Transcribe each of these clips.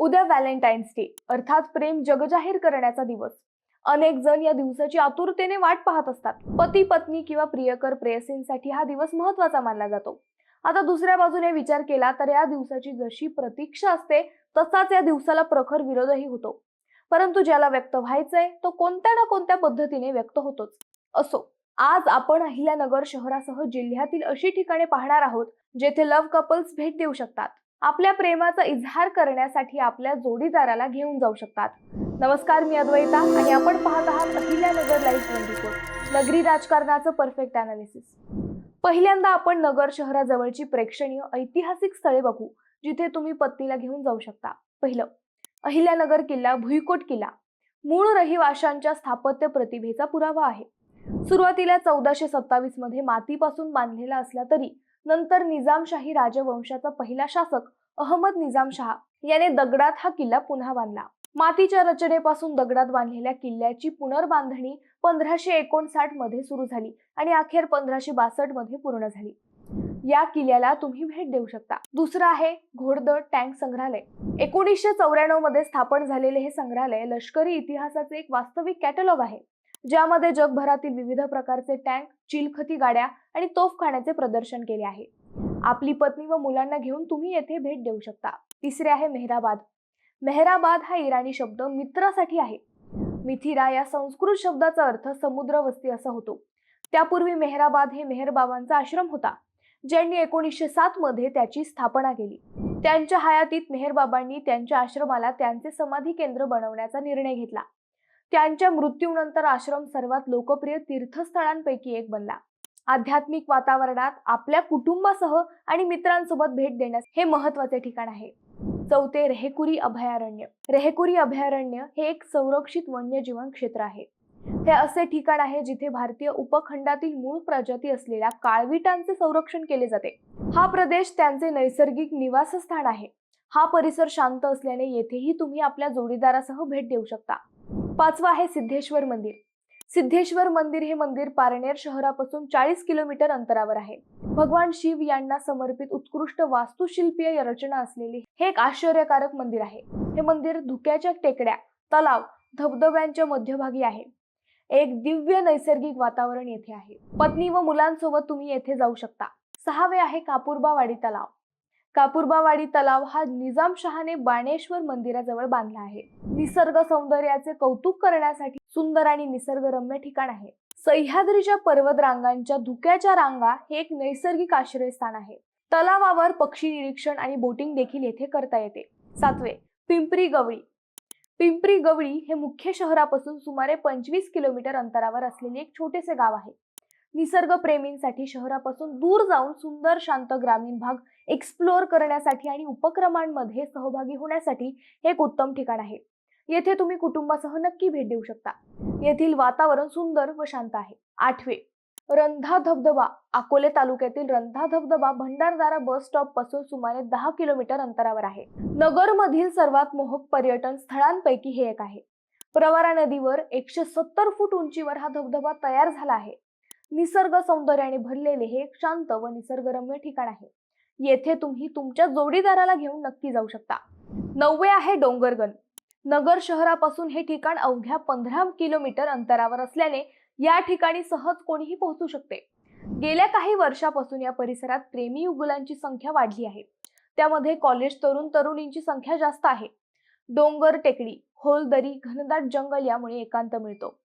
उद्या Valentine's day. अर्थात प्रेम जगजाहीर करण्याचा दिवस. अनेक जण या दिवसाची आतुरतेने वाट पाहत असतात. पती पत्नी किंवा प्रियकर प्रेयसींसाठी हा दिवस महत्त्वाचा मानला जातो. आता दुसऱ्या बाजूने विचार केला तर या दिवसाची जशी प्रतीक्षा असते तसाच या दिवसाला प्रखर विरोधही होतो. परंतु ज्याला व्यक्त व्हायचंय तो कोणत्या ना कोणत्या पद्धतीने व्यक्त होतोच. असो आज आपण अहिल्यानगर शहरासह जिल्ह्यातील अशी ठिकाणे पाहणार आहोत जेथे लव्ह कपल्स भेट देऊ शकतात. आपल्या प्रेमाचा इजहार करण्यासाठी आपल्या जोडीदाराला घेऊन जाऊ शकतात. नमस्कार मी अद्वैता आणि आपण पाहत आहात अहिल्यानगर लाईव्ह ट्वेंटी फोर नगरी राजकारणाचं परफेक्ट अनालिसिस पहिल्यांदा आपण नगर शहराजवळची प्रेक्षणीय ऐतिहासिक स्थळे बघू जिथे तुम्ही पत्नीला घेऊन जाऊ शकता. पहिलं अहिल्यानगर किल्ला भुईकोट किल्ला. मूळ रहिवाशांच्या स्थापत्य प्रतिभेचा पुरावा आहे. सुरुवातीला चौदाशे सत्तावीसमध्ये मातीपासून बांधलेला असला तरी नंतर निजामशाही राजवंशाचा पहिला शासक अहमद निजामशहा याने दगडात हा किल्ला पुन्हा बांधला. मातीच्या रचनेपासून दगडात बांधलेल्या किल्ल्याची पुनर्बांधणी पंधराशे एकोणसाठमध्ये सुरू झाली आणि अखेर पंधराशे बासष्टमध्ये पूर्ण झाली. या किल्ल्याला तुम्ही भेट देऊ शकता. दुसरं आहे घोडदळ टँक संग्रहालय. एकोणीसशे चौऱ्याण्णवमध्ये स्थापन झालेले हे संग्रहालय लष्करी इतिहासाचे एक वास्तविक कॅटलॉग आहे. ज्यामध्ये जगभरातील विविध प्रकारचे टँक चिलखती गाड्या आणि तोफखान्याचे प्रदर्शन केले आहे. आपली पत्नी व मुलांना घेऊन तुम्ही येथे भेट देऊ शकता. तिसरे आहे मेहराबाद. मेहराबाद हा इराणी शब्द मित्रासाठी आहे. मिथिरा या संस्कृत शब्दाचा अर्थ समुद्र वस्ती असा होतो. त्यापूर्वी मेहराबाद हे मेहरबाबांचा आश्रम होता ज्यांनी एकोणीसशे सात मध्ये त्याची स्थापना केली. त्यांच्या हयातीत मेहरबाबांनी त्यांच्या आश्रमाला त्यांचे समाधी केंद्र बनवण्याचा निर्णय घेतला. त्यांच्या मृत्यूनंतर आश्रम सर्वात लोकप्रिय तीर्थस्थळांपैकी एक बनला. आध्यात्मिक वातावरणात आपल्या कुटुंबासह आणि मित्रांसोबत भेट देण्यास हे महत्त्वाचे ठिकाण आहे. चौथे रेहेकुरी अभयारण्य. रेहेकुरी अभयारण्य हे एक संरक्षित वन्यजीवन क्षेत्र आहे. हे असे ठिकाण आहे जिथे भारतीय उपखंडातील मूळ प्रजाती असलेल्या काळविटांचे संरक्षण केले जाते. हा प्रदेश त्यांचे नैसर्गिक निवासस्थान आहे. हा परिसर शांत असल्याने येथेही तुम्ही आपल्या जोडीदारासह भेट देऊ शकता. पाचवं आहे सिद्धेश्वर मंदिर. सिद्धेश्वर मंदिर हे मंदिर पारनेर शहरापासून चाळीस किलोमीटर अंतरावर आहे. भगवान शिव यांना समर्पित उत्कृष्ट वास्तुशिल्पीय रचना असलेले हे एक आश्चर्यकारक मंदिर आहे. हे मंदिर धुक्याच्या टेकड्या तलाव धबधब्यांच्या मध्यभागी आहे. एक दिव्य नैसर्गिक वातावरण येथे आहे. पत्नी व मुलांसोबत तुम्ही येथे जाऊ शकता. सहावे आहे कापूरबावाडी तलाव. कापूरबावाडी तलाव हा निजामशहाने बाणेश्वर मंदिराजवळ बांधला आहे. निसर्ग सौंदर्याचे कौतुक करण्यासाठी सुंदर आणि निसर्गरम्य ठिकाण आहे. सह्याद्रीच्या पर्वत रांगांच्या धुक्याच्या रांगा हे एक नैसर्गिक आश्रयस्थान आहे. तलावावर पक्षी निरीक्षण आणि बोटिंग देखील येथे करता येते. सातवे पिंपरी गवळी. पिंपरी गवळी हे मुख्य शहरापासून सुमारे पंचवीस किलोमीटर अंतरावर असलेले एक छोटेसे गाव आहे. निसर्गप्रेमींसाठी शहरापासून दूर जाऊन सुंदर शांत ग्रामीण भाग एक्सप्लोअर करण्यासाठी आणि उपक्रमांमध्ये सहभागी होण्यासाठी हे एक उत्तम ठिकाण आहे. येथे तुम्ही कुटुंबासह नक्की भेट देऊ शकता. येथील वातावरण सुंदर व शांत आहे. आठवे रंधा धबधबा. अकोले तालुक्यातील रंधा धबधबा भंडारदारा बस स्टॉपपासून सुमारे दहा किलोमीटर अंतरावर आहे. नगरमधील सर्वात मोहक पर्यटन स्थळांपैकी हे एक आहे. प्रवारा नदीवर एकशे सत्तर फूट उंचीवर हा धबधबा तयार झाला आहे. निसर्ग सौंदर्याने भरलेले हे एक शांत व निसर्गरम्य ठिकाण आहे. येथे तुम्ही तुमच्या जोडीदाराला घेऊन नक्की जाऊ शकता. नववे आहे डोंगरगण. नगर शहरापासून हे ठिकाण अवघ्या पंधरा किलोमीटर अंतरावर असल्याने या ठिकाणी सहज कोणीही पोहोचू शकते. गेल्या काही वर्षापासून या परिसरात प्रेमी युगुलांची संख्या वाढली आहे. त्यामध्ये कॉलेज तरुण तरुणींची संख्या जास्त आहे. डोंगर टेकडी होल दरी घनदाट जंगल यामुळे एकांत मिळतो.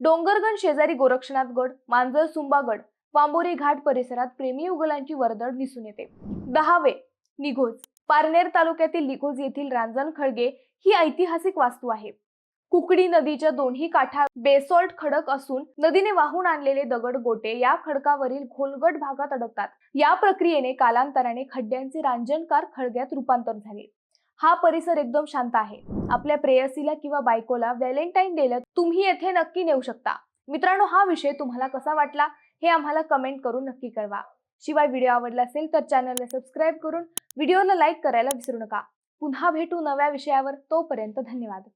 डोंगरगण शेजारी गोरक्षनाथ गड मांजर सुंबागड वांबोरी घाट परिसरात प्रेमी युगलांची वर्दळ दिसून येते. दहावे निघोज. पारनेर तालुक्यातील निघोज येथील रांजण खळगे ही ऐतिहासिक वास्तू आहे. कुकडी नदीच्या दोन्ही काठा बेसॉल्ट खडक असून नदीने वाहून आणलेले दगड गोटे या खडकावरील खोलगट भागात अडकतात. या प्रक्रियेने कालांतराने खड्ड्यांचे रांजणकार खळग्यात रूपांतर झाले. हा परिसर एकदम शांत आहे. आपल्या प्रेयसीला किंवा बायकोला व्हॅलेंटाईन डेला तुम्ही येथे नक्की नेऊ शकता. मित्रांनो हा विषय तुम्हाला कसा वाटला? हे आम्हाला कमेंट करून नक्की कळवा. शिवाय व्हिडिओ आवडला असेल तर चॅनलला सबस्क्राईब करून व्हिडिओला लाईक करायला विसरू नका. पुन्हा भेटू नव्या विषयावर तोपर्यंत धन्यवाद.